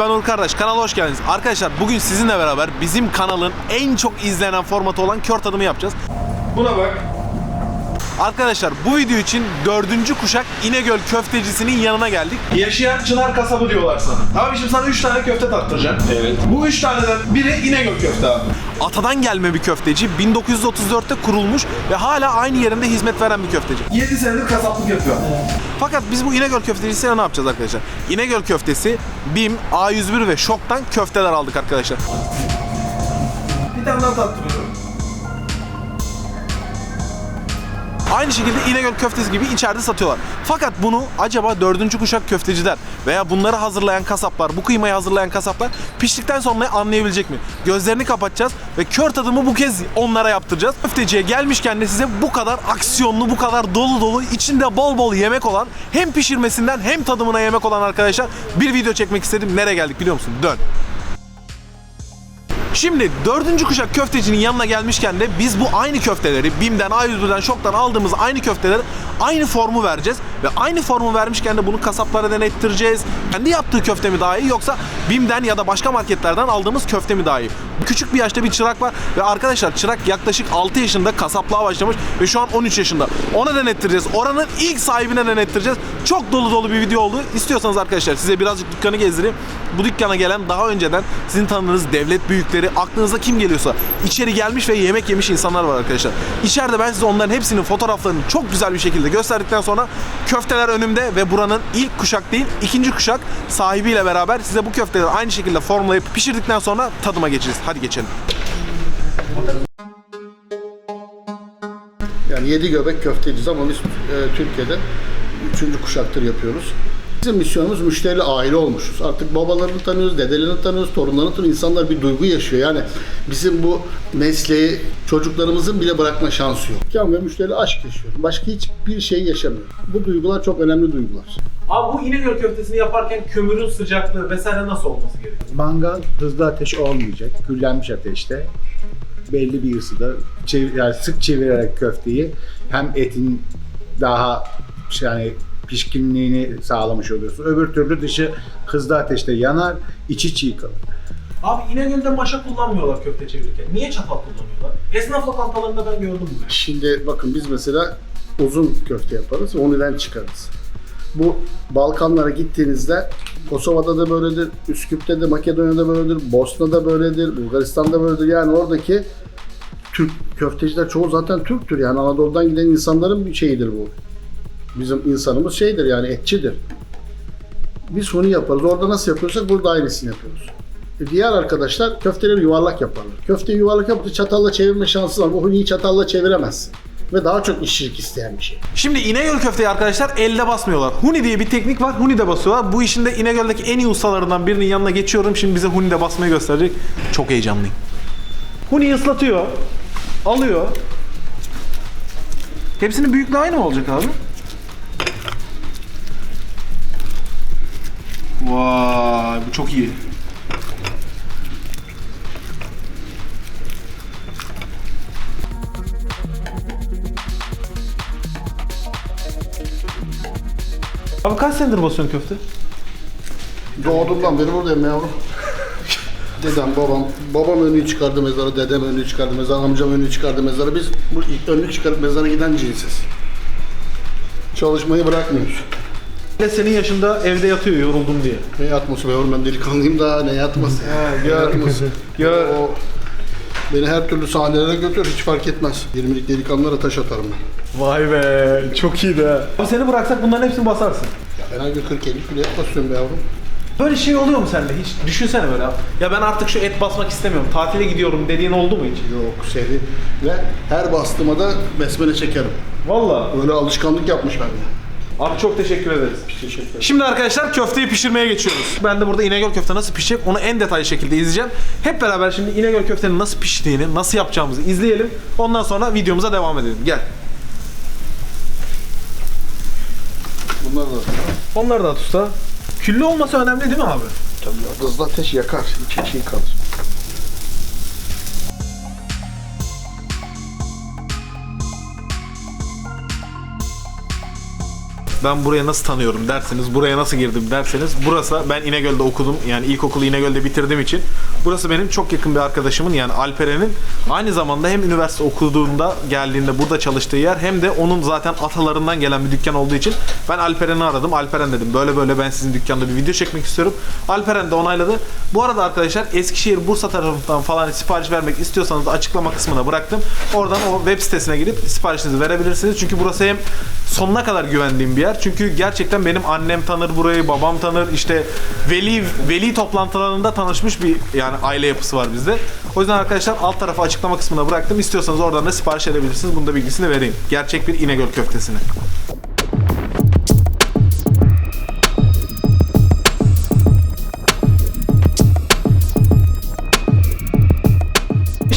Ben Uğur Kardeş, kanala hoş geldiniz. Arkadaşlar bugün sizinle beraber bizim kanalın en çok izlenen formatı olan kör tadımı yapacağız. Buna bak. Arkadaşlar bu video için dördüncü kuşak İnegöl köftecisinin yanına geldik. Yaşayan Çınar kasabı diyorlar sana. Abi şimdi sana 3 tane köfte tattıracağım. Evet. Bu 3 taneden biri İnegöl köfte abi. Atadan gelme bir köfteci. 1934'te kurulmuş ve hala aynı yerinde hizmet veren bir köfteci. 7 senedir kasaplık yapıyor. Fakat biz bu İnegöl köftecisiyle ne yapacağız arkadaşlar? İnegöl köftesi, BİM, A101 ve Şok'tan köfteler aldık arkadaşlar. Bir tane daha tattırıyorum. Aynı şekilde İnegöl köftesi gibi içeride satıyorlar. Fakat bunu acaba dördüncü kuşak köfteciler veya bunları hazırlayan kasaplar, bu kıymayı hazırlayan kasaplar piştikten sonra anlayabilecek mi? Gözlerini kapatacağız ve kör tadımı bu kez onlara yaptıracağız. Köfteciye gelmişken de size bu kadar aksiyonlu, bu kadar dolu dolu, içinde bol bol yemek olan, hem pişirmesinden hem tadımına yemek olan arkadaşlar bir video çekmek istedim. Nereye geldik biliyor musun? Dön. Şimdi dördüncü kuşak köftecinin yanına gelmişken de biz bu aynı köfteleri BİM'den, A101'den, Şok'tan aldığımız aynı köfteleri aynı formu vereceğiz. Ve aynı formu vermişken de bunu kasaplara denettireceğiz. Kendi yaptığı köfte mi daha iyi yoksa BİM'den ya da başka marketlerden aldığımız köfte mi daha iyi? Küçük bir yaşta bir çırak var ve arkadaşlar çırak yaklaşık 6 yaşında kasaplığa başlamış ve şu an 13 yaşında. Ona denettireceğiz. Oranın ilk sahibine denettireceğiz. Çok dolu dolu bir video oldu. İstiyorsanız arkadaşlar size birazcık dükkanı gezdireyim. Bu dükkana gelen daha önceden sizin tanıdığınız devlet büyükleri, aklınıza kim geliyorsa içeri gelmiş ve yemek yemiş insanlar var arkadaşlar. İçeride ben size onların hepsinin fotoğraflarını çok güzel bir şekilde gösterdikten sonra köfteler önümde ve buranın ilk kuşak değil, ikinci kuşak sahibiyle beraber size bu köfteleri aynı şekilde formlayıp pişirdikten sonra tadıma geçeceğiz. Hadi geçelim. Yani yedi göbek köfteciyiz ama biz e, Türkiye'de üçüncü kuşaktır yapıyoruz. Bizim misyonumuz müşteriyle aile olmuşuz. Artık babalarını tanıyoruz, dedelerini tanıyoruz, torunlarını tanıyoruz. İnsanlar bir duygu yaşıyor. Yani bizim bu mesleği çocuklarımızın bile bırakma şansı yok. Can ve müşteriyle aşk yaşıyor. Başka hiçbir şey yaşamıyor. Bu duygular çok önemli duygular. Abi bu İnegöl köftesini yaparken kömürün sıcaklığı vesaire nasıl olması gerekiyor? Mangal hızlı ateş olmayacak. Küllenmiş ateşte. Belli bir ısıda çev- yani sık çevirerek köfteyi hem etin daha şey, yani pişkinliğini sağlamış oluyorsun. Öbür türlü dışı hızlı ateşte yanar, içi çiğ kalır. Abi İnegöl'de maşa kullanmıyorlar köfte çevirirken. Niye çatal kullanıyorlar? Esnaf lokantalarında ben gördüm bunu. Şimdi bakın biz mesela uzun köfte yaparız neden çıkarız. Bu Balkanlara gittiğinizde Kosova'da da böyledir, Üsküp'te de, Makedonya'da böyledir, Bosna'da böyledir, Bulgaristan'da böyledir. Yani oradaki Türk köfteciler çoğu zaten Türktür. Yani Anadolu'dan giden insanların bir şeyidir bu. Bizim insanımız şeydir yani etçidir. Biz bunu yaparız. Orada nasıl yapıyorsak burada aynısını yapıyoruz. E, Diğer arkadaşlar köfteleri yuvarlak yaparlar. Köfteyi yuvarlak yapıp çatalla çevirme şansı var. Bu huniyi çatalla çeviremezsin. Ve daha çok işçilik isteyen bir şey. Şimdi İnegöl köfteyi arkadaşlar elde basmıyorlar. Huni diye bir teknik var. Huni'de basıyorlar. Bu işin de İnegöl'deki en iyi ustalarından birinin yanına geçiyorum. Şimdi bize Huni'de basmayı gösterecek. Çok heyecanlıyım. Huni'yi ıslatıyor. Alıyor. Hepsinin büyüklüğü aynı mı olacak abi? Vay bu çok iyi. Abi kaç senedir basıyorsun köfte? Doğduğumdan beri buradayım yavrum. Dedem, babam, babam önlüğü çıkardı mezara, dedem önlüğü çıkardı mezara, amcam önlüğü çıkardı mezara. Biz bu ilk önlük çıkarıp mezara giden cinsiz. Çalışmayı bırakmıyoruz. Ne senin yaşında evde yatıyor yoruldum diye. Ne yatması be yavrum ben delikanlıyım da ne yatması. ne yatması. Gör. O beni her türlü sahnelere götür hiç fark etmez. 20'lik delikanlılara taş atarım ben. Vay be çok iyi de. Abi seni bıraksak bunların hepsini basarsın. Ya ben her gün 40-50 kilo et basıyorum be yavrum. Böyle şey oluyor mu sende hiç? Düşünsene böyle. Ya ben artık şu et basmak istemiyorum. Tatile gidiyorum dediğin oldu mu hiç? Yok seri. Ve her bastığıma da besmele çekerim. Valla. Öyle alışkanlık yapmış bende. Abi çok teşekkür ederiz. Teşekkür ederim. Şimdi arkadaşlar köfteyi pişirmeye geçiyoruz. Ben de burada İnegöl köfte nasıl pişecek onu en detaylı şekilde izleyeceğim. Hep beraber şimdi İnegöl köftenin nasıl piştiğini, nasıl yapacağımızı izleyelim. Ondan sonra videomuza devam edelim. Gel. Bunlar da Onları da at usta. Küllü olması önemli değil mi abi? tabii ya, hızlı ateş yakar. İçi çiğ kalır. Ben burayı nasıl tanıyorum derseniz, buraya nasıl girdim derseniz burası ben İnegöl'de okudum. Yani ilkokulu İnegöl'de bitirdiğim için burası benim çok yakın bir arkadaşımın yani Alperen'in aynı zamanda hem üniversite okuduğunda geldiğinde burada çalıştığı yer hem de onun zaten atalarından gelen bir dükkan olduğu için ben Alperen'i aradım. Alperen dedim böyle böyle ben sizin dükkanda bir video çekmek istiyorum. Alperen de onayladı. Bu arada arkadaşlar Eskişehir Bursa tarafından falan sipariş vermek istiyorsanız açıklama kısmına bıraktım. Oradan o web sitesine gidip siparişinizi verebilirsiniz. Çünkü burası hem sonuna kadar güvendiğim bir yer. Çünkü gerçekten benim annem tanır burayı, babam tanır. İşte veli veli toplantılarında tanışmış bir yani aile yapısı var bizde. O yüzden arkadaşlar alt tarafa açıklama kısmına bıraktım. İstiyorsanız oradan da sipariş edebilirsiniz. Bunun da bilgisini vereyim. Gerçek bir İnegöl köftesini.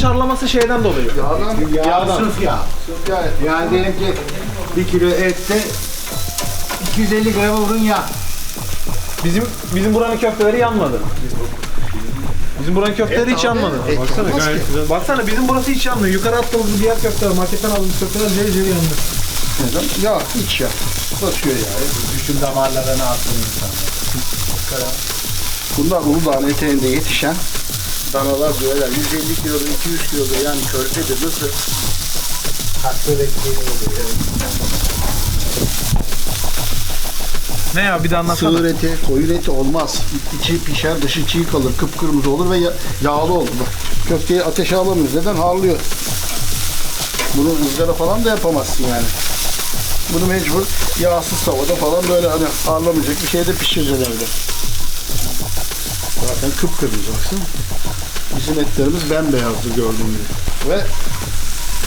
Şarlaması şeyden dolayı. Yağdan, Yağdan. Sırf yağ. Sırf yağ. Yani diyelim ki 1 kilo ette 250 gram uzun yağ. Bizim bizim buranın köfteleri yanmadı. Bizim buranın köfteleri hiç abi, yanmadı. et Baksana gayet güzel. Baksana bizim burası hiç yanmıyor. Yukarı attığımız diğer köfteler, marketten aldığımız köfteler ceri ceri yandı. Neden? Yağ, iç yağ. Batıyor yağı. Bütün damarlarına attın insanlar. Bunlar Uludağ'ın eteğinde yetişen danalar böyle 150 kilodur, 200 kilodur yani körpedir. Nasıl? Haklı bekleyelim oluyor. Ne ya bir de anlatsana. Sığır eti, koyun eti olmaz. İçi pişer, dışı çiğ kalır, kıpkırmızı olur ve ya- yağlı olur. Bak, köfteyi ateşe alamıyoruz. Neden? Harlıyor. Bunu ızgara falan da yapamazsın yani. Bunu mecbur yağsız tavada falan böyle hani harlamayacak bir şeyde pişireceksin evde. Zaten kıpkırmızı baksana. Bizim etlerimiz bembeyazdı gördüğün gibi. Ve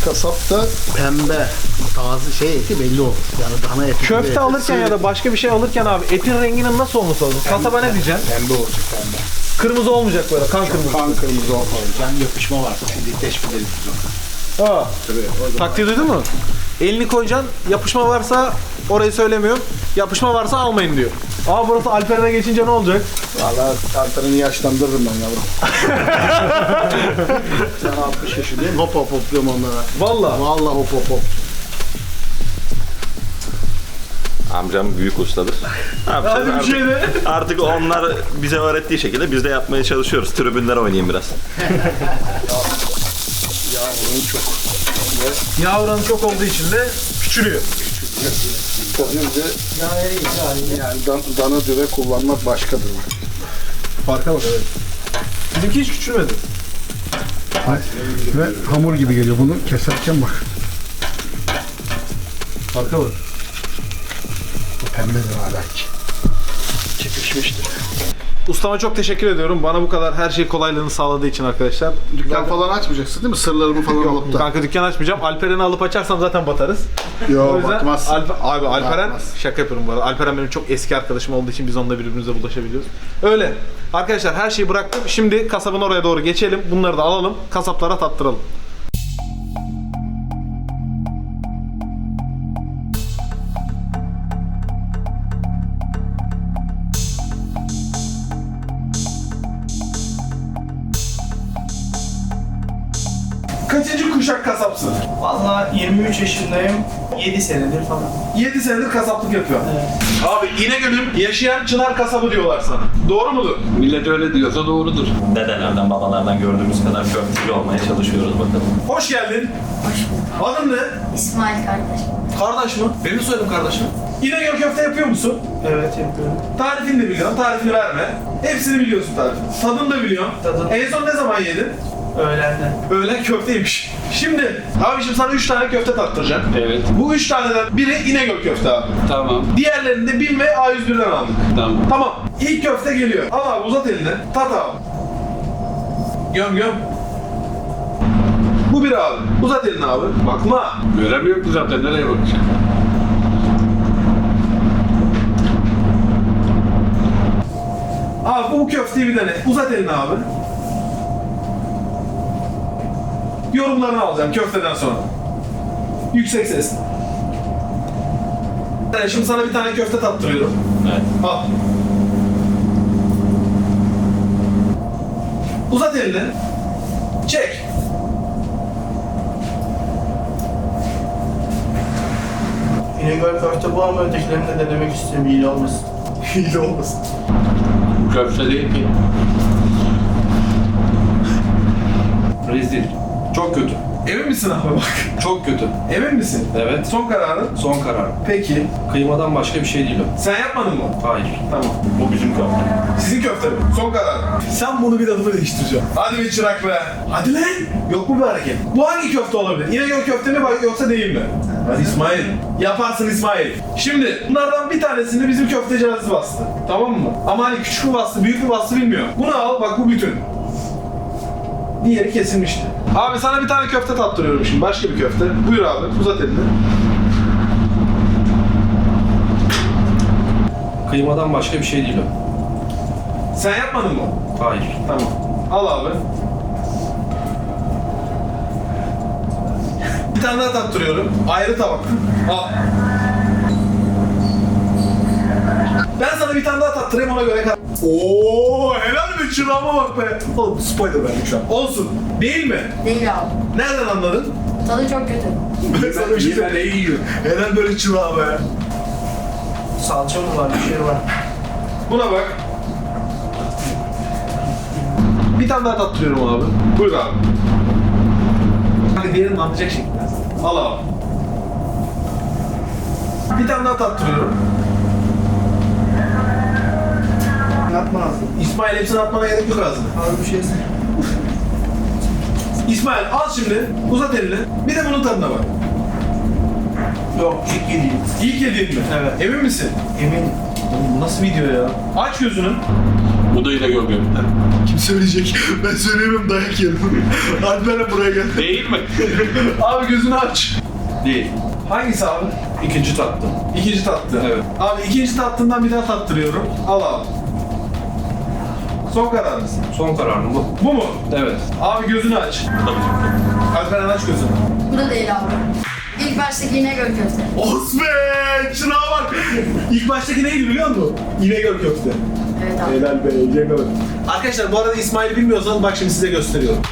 kasap da pembe. Taze şey eti belli olur. Yani dana eti. Köfte eti, alırken ya da başka bir şey alırken abi etin renginin nasıl olması lazım? Kasaba ne diyeceksin? Pembe olacak pembe. Kırmızı olmayacak böyle kan kırmızı. kan kırmızı olmalı. Can yapışma var. Şimdi teşbih ederiz biz onu. Aa, Tabii. Taktiği duydun mu? Elini koyacaksın, yapışma varsa orayı söylemiyorum. Yapışma varsa almayın diyor. Aa burası Alperen'e geçince ne olacak? Valla Alperen'i yaşlandırırım ben yavrum. Sen 60 yaşındayım hop hop hopluyorum onlara. Vallahi. Vallahi hop hop hop. Amcam büyük ustadır. Ne yapacağız Hadi bir artık, şey de. artık onlar bize öğrettiği şekilde biz de yapmaya çalışıyoruz. Tribünler oynayayım biraz. Ya onun çok. Oranı çok olduğu için de küçülüyor. Tabii de yani dan, dana düve kullanmak başkadır. Farka bak evet. Bizimki hiç küçülmedi. Ve hamur gibi geliyor bunu keserken bak. Farka bak. Bu pembedir hala ki. Çekişmiştir. Ustama çok teşekkür ediyorum. Bana bu kadar her şey kolaylığını sağladığı için arkadaşlar. Dükkan falan açmayacaksın değil mi? Sırlarımı falan alıp da. Kanka dükkan açmayacağım. Alperen'i alıp açarsam zaten batarız. o Yok yüzden bakmazsın. Alp- abi Alperen Bakmaz. şaka yapıyorum bu arada. Alperen benim çok eski arkadaşım olduğu için biz onunla birbirimize bulaşabiliyoruz. Öyle. Arkadaşlar her şeyi bıraktım. Şimdi kasabın oraya doğru geçelim. Bunları da alalım. Kasaplara tattıralım. Yaşındayım. 7 senedir falan. 7 senedir kasaplık yapıyor. Abi İnegöl'ün yaşayan çınar kasabı diyorlar sana. Doğru mudur? Millet öyle diyorsa doğrudur. Dedelerden, babalardan gördüğümüz kadar köfteci olmaya çalışıyoruz bakalım. Hoş geldin. Hoş bulduk. Adın ne? İsmail kardeş. Kardeş mi? Benim soyadım kardeşim. İnegöl köfte yapıyor musun? Evet yapıyorum. Tarifini de biliyorsun, tarifini verme. Hepsini biliyorsun tarifini. Tadını da biliyorsun. Tadını. En son ne zaman yedin? Öğlenden. Öğlen köfteymiş. Şimdi, abi şimdi sana 3 tane köfte tattıracağım. Evet. Bu 3 taneden biri İnegöl köfte abi. Tamam. Diğerlerini de BİM ve A101'den aldık. Tamam. Tamam. İlk köfte geliyor. Al abi uzat elini. Tat abi. Göm göm. Bu bir abi. Uzat elini abi. Bakma. Göremiyorum ki zaten nereye bakacağım. Abi bu köfteyi bir dene. Uzat elini abi. Yorumlarını alacağım köfteden sonra. Yüksek ses. Yani şimdi sana bir tane köfte tattırıyorum. Evet. Al. Uzat elini. Çek. İnegöl köfte bu ama ötekilerini de denemek istiyorum. İyi olmasın. Hile olmasın. Köfte değil ki. Rezil. Çok kötü. Emin misin abi bak? Çok kötü. Emin misin? Evet. Son kararın. Son karar. Peki. Kıymadan başka bir şey değil o. Sen yapmadın mı? Hayır. Tamam. Bu bizim köfte. Sizin köfte mi? Son karar. Sen bunu bir adımı değiştireceğim. Hadi bir çırak be. Hadi lan. Yok mu bir hareket? Bu hangi köfte olabilir? İnegöl köfte mi bak- yoksa değil mi? Hadi İsmail. Yaparsın İsmail. Şimdi bunlardan bir tanesini bizim köfteci Aziz bastı. Tamam mı? Ama hani küçük mü bastı, büyük mü bastı bilmiyorum. Bunu al bak bu bütün. Diğeri kesilmişti. Abi sana bir tane köfte tattırıyorum şimdi. Başka bir köfte. Buyur abi. Uzat elini. Kıymadan başka bir şey değil o. Sen yapmadın mı? Hayır. Tamam. Al abi. Bir tane daha tattırıyorum. Ayrı tabak. Al. Ben sana bir tane daha tattırayım ona göre kal. Oo, helal çırağıma bak be. Oğlum spoiler verdik şu an. Olsun. Değil mi? Değil abi. Nereden anladın? Tadı çok kötü. Ben sana bir şey söyleyeyim. yiyor. Helal böyle çırağı be. Salça mı var? Bir şey var. Buna bak. Bir tane daha tattırıyorum abi. Buyur abi. Hani diğerini anlayacak şekilde. Al abi. Bir tane daha tattırıyorum. Yapma ağzını. İsmail hepsini atmana gerek yok ağzına. Az bir şey İsmail al şimdi, uzat elini. Bir de bunun tadına bak. Yok, ilk yediğim. İlk yediğin mi? Evet. Emin misin? Eminim. Oğlum bu nasıl video ya? Aç gözünü. Bu da yine görmüyorum. Kim söyleyecek? Ben söyleyemem dayak yerim. Alperen buraya gel. Değil mi? Abi gözünü aç. Değil. Hangisi abi? İkinci tattım. İkinci tattı. Evet. Abi ikinci tattığından bir daha tattırıyorum. Al abi. Son karar mısın? Son kararım bu. Bu mu? Evet. Abi gözünü aç. Alperen aç gözünü. Bu da değil abi. İlk baştaki İnegöl köfte. Osman! Şuna bak! İlk baştaki neydi biliyor musun? İnegöl köfte. Evet abi. Helal be, bak. Arkadaşlar bu arada İsmail'i bilmiyorsanız bak şimdi size gösteriyorum.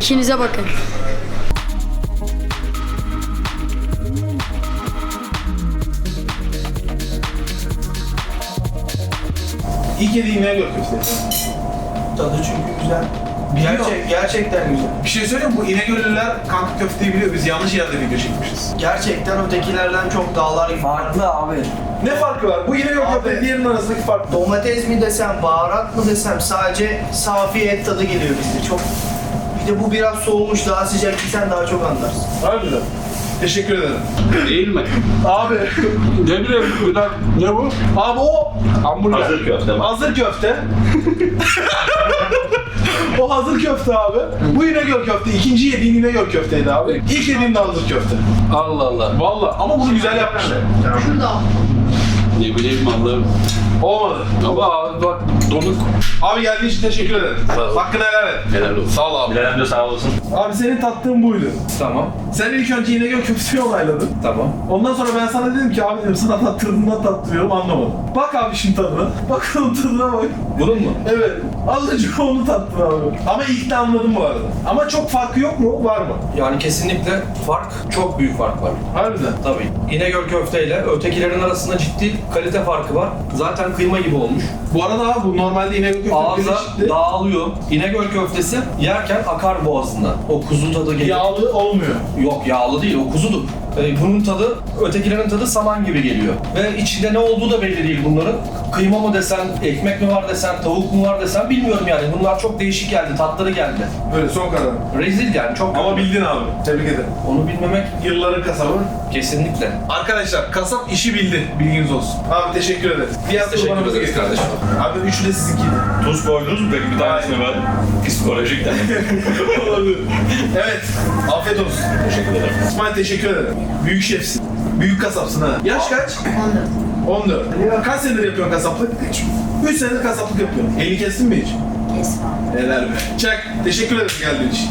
İşinize bakın. İlk yediği İnegöl köfte. Tadı çünkü güzel. Gerçek, gerçekten güzel. Bir şey söyleyeyim mi? Bu İnegöllüler kanka köfteyi biliyor. Biz yanlış yerde video çekmişiz. Gerçekten ötekilerden çok dağlar gibi. Farklı abi. Ne farkı var? Bu İnegöl Abi. köfte diğerinin arasındaki fark? Domates mi desem, baharat mı desem sadece safi et tadı geliyor bizde. Çok bir de bu biraz soğumuş, daha sıcak gitsen daha çok anlarsın. Harbiden. Teşekkür ederim. Değil mi? Abi, Ne bileyim bir dakika. Ne bu? abi o Hamburger. Hazır köfte. bak. hazır köfte. o hazır köfte abi. Bu İnegöl köfte. İkinci yediğin İnegöl köfteydi abi. İlk yediğin de hazır köfte. Allah Allah. Vallahi ama bunu güzel yapmışlar. Şurada. Ne bileyim Allah'ım. Olmadı. Ama ağız bak donuk. Abi geldiğin için teşekkür ederim. Sağ ol. Hakkını helal et. Helal olsun. Sağ ol abi. Bilal amca sağ olasın. Abi senin tattığın buydu. Tamam. Sen ilk önce İnegöl köfteyi onayladın. Tamam. Ondan sonra ben sana dedim ki abi dedim sana tattırdığımdan tattırıyorum anlamadım. Bak abi şimdi tadına. Bak onun tadına bak. Bunun mu? Evet. Az önce onu tattın abi. Ama ilk de anladım bu arada. Ama çok farkı yok mu? Var mı? Yani kesinlikle fark, çok büyük fark var. Harbiden. Tabii. İnegöl köfte ile ötekilerin arasında ciddi kalite farkı var. Zaten kıyma gibi olmuş. Bu arada abi bu normalde İnegöl köfte Ağza dağılıyor. İnegöl köftesi yerken akar boğazından. O kuzu tadı geliyor. Yağlı olmuyor. Yok yağlı değil o kuzudur. Ee, bunun tadı ötekilerin tadı saman gibi geliyor. Ve içinde ne olduğu da belli değil bunların. Kıyma mı desen, ekmek mi var desen, tavuk mu var desen bilmiyorum yani. Bunlar çok değişik geldi, tatları geldi. Böyle son karar. Rezil yani çok Ama bildin abi. Tebrik ederim. Onu bilmemek Yılların kasabı. kesinlikle. Arkadaşlar kasap işi bildi. Bilginiz olsun. Abi teşekkür ederiz. Biraz Teşekkür kurbanımızı ederiz kardeşim. Abi üçü de sizinkiydi. Tuz koydunuz mu peki bir tanesini ben? Psikolojik de. Evet. Afiyet olsun. Teşekkür ederim. İsmail teşekkür ederim. Büyük şefsin. Büyük kasapsın ha. Yaş kaç? 14. 14. Kaç senedir yapıyorsun kasaplık? 3. 3 senedir kasaplık yapıyorsun. Elini kestin mi hiç? Abi. Helal be. Çak. Teşekkür ederim geldiğin için.